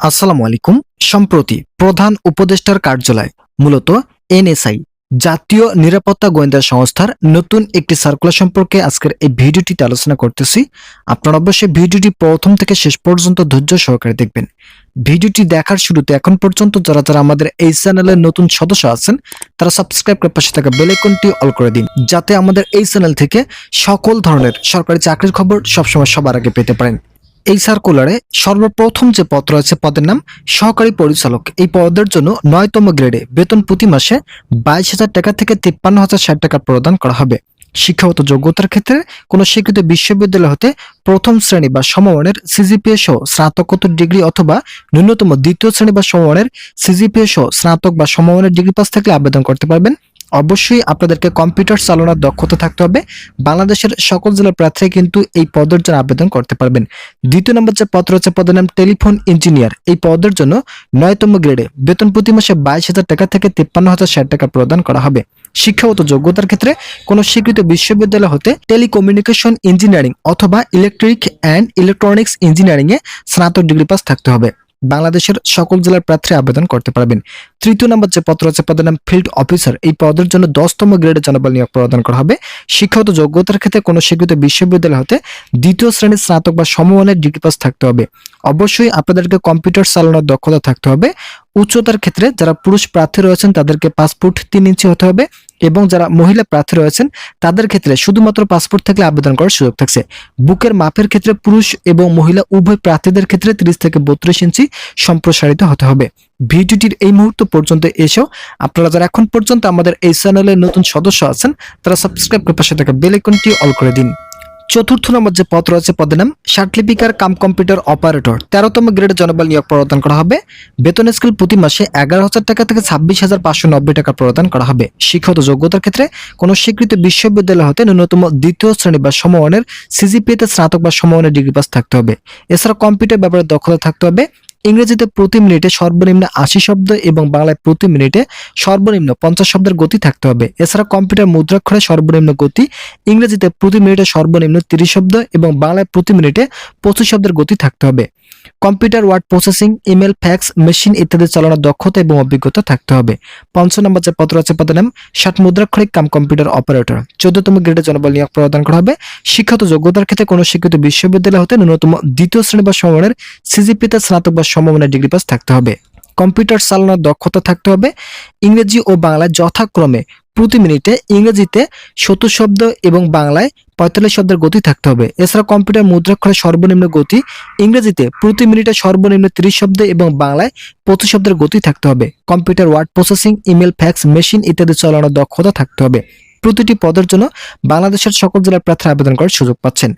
আসসালামু আলাইকুম। সম্প্রতি প্রধান উপদেষ্টার কার্যালয়, মূলত এনএসআই, জাতীয় নিরাপত্তা গোয়েন্দা সংস্থার নতুন একটি সার্কুলার সম্পর্কে আজকের এই ভিডিওটিতে আলোচনা করতেছি। আপনারা অবশ্যই ভিডিওটি প্রথম থেকে শেষ পর্যন্ত ধৈর্য সহকারে দেখবেন। ভিডিওটি দেখার শুরুতে এখন পর্যন্ত যারা যারা আমাদের এই চ্যানেলের নতুন সদস্য আছেন, তারা সাবস্ক্রাইব করে পাশে থাকা বেল আইকনটি অল করে দিন, যাতে আমাদের এই চ্যানেল থেকে সকল ধরনের সরকারি চাকরির খবর সবসময় সবার আগে পেতে পারেন। এই সার্কুলারে সর্বপ্রথম যে পদ রয়েছে পদের নাম সহকারী পরিচালক। এই পদের জন্য নয়তম গ্রেডে বেতন প্রতি মাসে বাইশ হাজার টাকা থেকে তিপ্পান্ন হাজার ষাট টাকা প্রদান করা হবে। শিক্ষাগত যোগ্যতার ক্ষেত্রে কোনো স্বীকৃত বিশ্ববিদ্যালয় হতে প্রথম শ্রেণি বা সমমানের সিজিপিএ সহ স্নাতকোত্তর ডিগ্রি অথবা ন্যূনতম দ্বিতীয় শ্রেণি বা সমমানের সিজিপিএ সহ স্নাতক বা সমমানের ডিগ্রি পাস থাকলে আবেদন করতে পারবেন। অবশ্যই আপনাদেরকে কম্পিউটার চালানোর দক্ষতা থাকতে হবে। বাংলাদেশের সকল জেলার প্রার্থী কিন্তু এই পদের জন্য আবেদন করতে পারবেন। দ্বিতীয় নম্বর যে পদ রয়েছে, পদের নাম টেলিফোন ইঞ্জিনিয়ার। এই পদের জন্য নয়তম গ্রেডে বেতন প্রতি মাসে বাইশ হাজার টাকা থেকে তিপ্পান্ন হাজার ষাট টাকা প্রদান করা হবে। শিক্ষাগত যোগ্যতার ক্ষেত্রে কোনো স্বীকৃত বিশ্ববিদ্যালয় হতে টেলিকমিউনিকেশন ইঞ্জিনিয়ারিং অথবা ইলেকট্রিক অ্যান্ড ইলেকট্রনিক্স ইঞ্জিনিয়ারিংয়ে স্নাতক ডিগ্রি পাস থাকতে হবে। বাংলাদেশের সকল জেলার প্রার্থী আবেদন করতে পারবেন। তৃতীয় নম্বর যে পত্র আছে, পদের নাম ফিল্ড অফিসার এই পদের জন্য দশতম গ্রেডে জনবল নিয়োগ প্রদান করা হবে। শিক্ষাগত যোগ্যতার ক্ষেত্রে কোনো স্বীকৃত বিশ্ববিদ্যালয় হতে দ্বিতীয় শ্রেণির স্নাতক বা সমমানের ডিগ্রি পাস থাকতে হবে। অবশ্যই আপনাদেরকে কম্পিউটার চালানোর দক্ষতা থাকতে হবে। উচ্চতার ক্ষেত্রে যারা পুরুষ প্রার্থী রয়েছেন, তাদেরকে পাসপোর্ট তিন ইঞ্চি হতে হবে। এবং যারা মহিলা প্রার্থী রয়েছেন, তাদের ক্ষেত্রে শুধুমাত্র পাসপোর্ট থাকলে আবেদন করার সুযোগ থাকছে। বুকের মাপের ক্ষেত্রে পুরুষ এবং মহিলা উভয় প্রার্থীদের ক্ষেত্রে তিরিশ থেকে বত্রিশ ইঞ্চি সম্প্রসারিত হতে হবে। ভিডিওটির এই মুহূর্ত পর্যন্ত এসেও আপনারা যারা এখন পর্যন্ত আমাদের এই চ্যানেলের নতুন সদস্য আছেন, তারা সাবস্ক্রাইব করে পাশে থাকা বেল আইকনটি অল করে দিন। চতুর্থ নম্বর যে পদ রয়েছে, পদের নাম সার্টিফিকার কাম কম্পিউটার অপারেটর। তেরোতম গ্রেড জনবল নিয়োগ প্রদান করা হবে। বেতন স্কেল প্রতি মাসে এগারো হাজার টাকা থেকে ছাব্বিশ হাজার পাঁচশো নব্বই টাকা প্রদান করা হবে। শিক্ষাগত যোগ্যতার ক্ষেত্রে কোনো স্বীকৃত বিশ্ববিদ্যালয় হতে ন্যূনতম দ্বিতীয় শ্রেণি বা সমমানের সিজিপিএতে স্নাতক বা সমমানের ডিগ্রি পাস থাকতে হবে। এছাড়া কম্পিউটার ব্যাপারে দক্ষতা থাকতে হবে। ইংরেজিতে প্রতি মিনিটে সর্বনিম্ন আশি শব্দ এবং বাংলায় প্রতি মিনিটে সর্বনিম্ন পঞ্চাশ শব্দের গতি থাকতে হবে। এছাড়া কম্পিউটার মুদ্রাক্ষরে সর্বনিম্ন গতি, ইংরেজিতে প্রতি মিনিটে সর্বনিম্ন তিরিশ শব্দ এবং বাংলায় প্রতি মিনিটে পঁচিশ শব্দের গতি থাকতে হবে। Computer, word processing, email, fax, machine ইত্যাদি চালানোর দক্ষতা এবং অভিজ্ঞতা থাকতে হবে। পঞ্চম নম্বর যে পত্র আছে, পদের নাম ষাট মুদ্রাক্ষরিক কাম কম্পিউটার অপারেটর। চোদ্দতম গ্রেডে জনবল নিয়োগ প্রদান করা হবে। শিক্ষাগত যোগ্যতার ক্ষেত্রে কোনো শিক্ষিত বিশ্ববিদ্যালয় হতে ন্যূনতম দ্বিতীয় শ্রেণি বা সমমানের সিজিপিতে স্নাতক বা সমমানের ডিগ্রি পাস থাকতে হবে। কম্পিউটার চালানোর দক্ষতা থাকতে হবে। ইংরেজি ও বাংলায় যথাক্রমে প্রতি মিনিটে ইংরেজিতে সত্তর শব্দ এবং বাংলায় পঁয়তাল্লিশ শব্দের গতি থাকতে হবে। এছাড়া কম্পিউটার মুদ্রাক্ষরের সর্বনিম্ন গতি ইংরেজিতে প্রতি মিনিটে সর্বনিম্ন তিরিশ শব্দ এবং বাংলায় পঁচিশ শব্দের গতি থাকতে হবে। Computer word processing, email, fax, machine ইত্যাদি চালানোর দক্ষতা থাকতে হবে। প্রতিটি পদের জন্য বাংলাদেশের সকল জেলার প্রার্থী আবেদন করার সুযোগ পাচ্ছেন।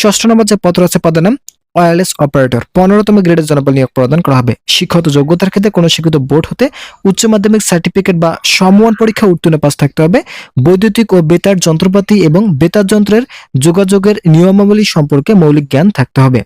ষষ্ঠ নম্বর যে পদ আছে পদের নাম ওয়্যারলেস অপারেটর পনেরোতম গ্রেডের জনবল নিয়োগ প্রদান করা হবে। শিক্ষাগত যোগ্যতার ক্ষেত্রে কোনো শিক্ষিত বোর্ড হতে উচ্চ মাধ্যমিক সার্টিফিকেট বা সমমান পরীক্ষা উত্তীর্ণ পাস থাকতে হবে। বৈদ্যুতিক ও বেতার যন্ত্রপাতি এবং বেতার যন্ত্রের যোগাযোগের নিয়মাবলী সম্পর্কে মৌলিক জ্ঞান থাকতে হবে।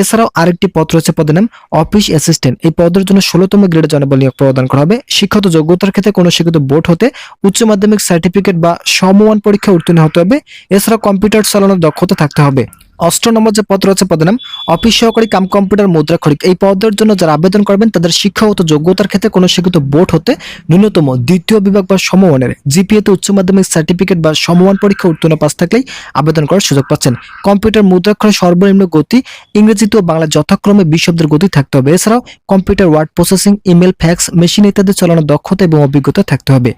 এছাড়াও আরেকটি পদ রয়েছে পদের নাম অফিস অ্যাসিস্ট্যান্ট এই পদের জন্য ষোলোতম গ্রেডে জনবল নিয়োগ প্রদান করা হবে। শিক্ষাগত যোগ্যতার ক্ষেত্রে কোনো শিক্ষিত বোর্ড হতে উচ্চ মাধ্যমিক সার্টিফিকেট বা সমমান পরীক্ষা উত্তীর্ণ হতে হবে। এছাড়া কম্পিউটার চালানোর দক্ষতা থাকতে হবে। অষ্ট নম্বর যে পদ রয়েছে পদের নাম, অফিস সহকারী কাম কম্পিউটার মুদ্রাক্ষরিক এই পদের জন্য যারা আবেদন করবেন, তাদের শিক্ষাগত যোগ্যতার ক্ষেত্রে কোনো শিক্ষিত বোর্ড হতে ন্যূনতম দ্বিতীয় বিভাগ বা সমমানের জিপিএতে উচ্চ মাধ্যমিক সার্টিফিকেট বা সমমান পরীক্ষা উত্তীর্ণ পাস থাকলেই আবেদন করার সুযোগ পাচ্ছেন। কম্পিউটার মুদ্রাক্ষরের সর্বনিম্ন গতি ইংরেজিতে ও বাংলা যথাক্রমে বিশ শব্দের গতি থাকতে হবে। এছাড়াও computer word processing, email, fax, machine ইত্যাদি চালানোর দক্ষতা এবং অভিজ্ঞতা থাকতে হবে।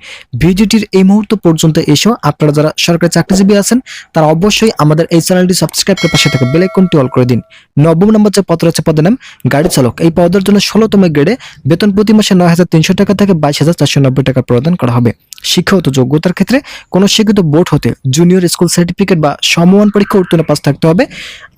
ভিডিওটির এই মুহূর্ত পর্যন্ত এসেও আপনারা যারা সরকারি চাকরিজীবী আছেন, তারা অবশ্যই আমাদের এই চ্যানেলটি সাবস্ক্রাইব করে পাশে থাকা বেল আইকনটি অল করে দিন। নবম নম্বর যে পদ আছে, পদের নাম গাড়ি চালক। এই পদের জন্য ষোলোতম গ্রেডে বেতন প্রতি মাসে নয় হাজার তিনশো টাকা থেকে বাইশ হাজার চারশো নব্বই টাকা প্রদান করা হবে। শিক্ষাগত যোগ্যতার ক্ষেত্রে কোনো শিক্ষিত বোর্ড হতে জুনিয়র স্কুল সার্টিফিকেট বা সমমান পরীক্ষা উত্তীর্ণ পাস থাকতে হবে।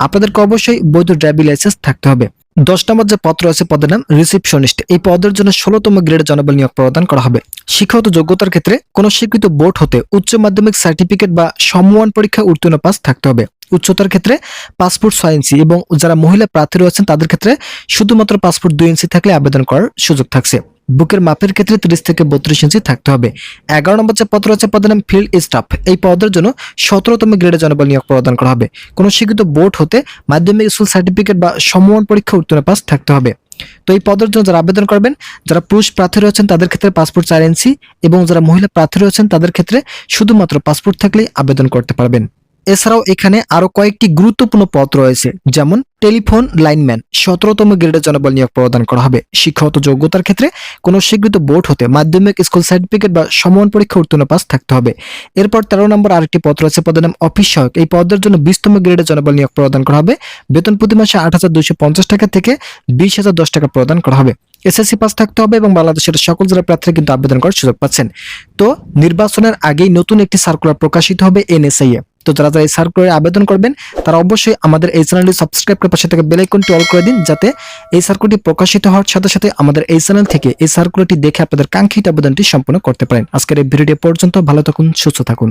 আপনাদেরকে অবশ্যই বৈধ ড্রাইভিং লাইসেন্স থাকতে হবে। দশ নম্বর যে পত্র আছে, পদের নাম রিসিপশনিস্ট এই পদের জন্য ষোলোতম গ্রেডে জনবল নিয়োগ প্রদান করা হবে। শিক্ষাগত যোগ্যতার ক্ষেত্রে কোনো স্বীকৃত বোর্ড হতে উচ্চ মাধ্যমিক সার্টিফিকেট বা সমমান পরীক্ষা উত্তীর্ণ পাস থাকতে হবে। উচ্চতার ক্ষেত্রে পাসপোর্ট ছয় ইঞ্চি এবং যারা মহিলা প্রার্থী রয়েছেন, তাদের ক্ষেত্রে শুধুমাত্র পাসপোর্ট দুই ইঞ্চি থাকলে আবেদন করার সুযোগ থাকছে। বুকের মাপের ক্ষেত্রে তিরিশ থেকে বত্রিশ ইঞ্চি থাকতে হবে। এগারো নম্বর যে পত্র আছে পদের নাম ফিল্ড স্টাফ। এই পদের জন্য সতেরোতম গ্রেডে জনবল নিয়োগ প্রদান করা হবে। কোনো স্বীকৃত বোর্ড হতে মাধ্যমিক স্কুল সার্টিফিকেট বা সমমান পরীক্ষা উত্তীর্ণ পাস থাকতে হবে। তো এই পদের জন্য যারা আবেদন করবেন, যারা পুরুষ প্রার্থী রয়েছেন, তাদের ক্ষেত্রে পাসপোর্ট চার ইঞ্চি এবং যারা মহিলা প্রার্থী রয়েছেন, তাদের ক্ষেত্রে শুধুমাত্র পাসপোর্ট থাকলেই আবেদন করতে পারবেন। এছাড়াও এখানে আরও কয়েকটি গুরুত্বপূর্ণ পদ রয়েছে, যেমন টেলিফোন লাইনম্যান সতেরোতম গ্রেডের জনবল নিয়োগ প্রদান করা হবে। শিক্ষাগত যোগ্যতার ক্ষেত্রে কোনো স্বীকৃত বোর্ড হতে মাধ্যমিক, স্কুল সার্টিফিকেট বা সমান পরীক্ষা উত্তীর্ণ পাস থাকতে হবে। এরপর তেরো নম্বর আরেকটি পদ রয়েছে, পদের নাম অফিস সহায়ক এই পদের জন্য বিশতম গ্রেডের জনবল নিয়োগ প্রদান করা হবে। বেতন প্রতি মাসে আট হাজার দুইশো পঞ্চাশ টাকা থেকে বিশ হাজার দশ টাকা প্রদান করা হবে। এসএসসি পাস থাকতে হবে এবং বাংলাদেশের সকল জেলা প্রার্থীরা কিন্তু আবেদন করার সুযোগ পাচ্ছেন। তো নির্বাচনের আগেই নতুন একটি সার্কুলার প্রকাশিত হবে এনএসআই এ তো যারা যারা এই সার্কুলারে আবেদন করবেন, তারা অবশ্যই আমাদের এই চ্যানেলটি সাবস্ক্রাইব করে পাশে থেকে বেলাইকনটি অল করে দিন, যাতে এই সার্কুলটি প্রকাশিত হওয়ার সাথে সাথে আমাদের এই চ্যানেল থেকে এই সার্কুলারটি দেখে আপনাদের কাঙ্ক্ষিত আবেদনটি সম্পন্ন করতে পারেন। আজকের এই ভিডিওটি পর্যন্ত, ভালো থাকুন, সুস্থ থাকুন।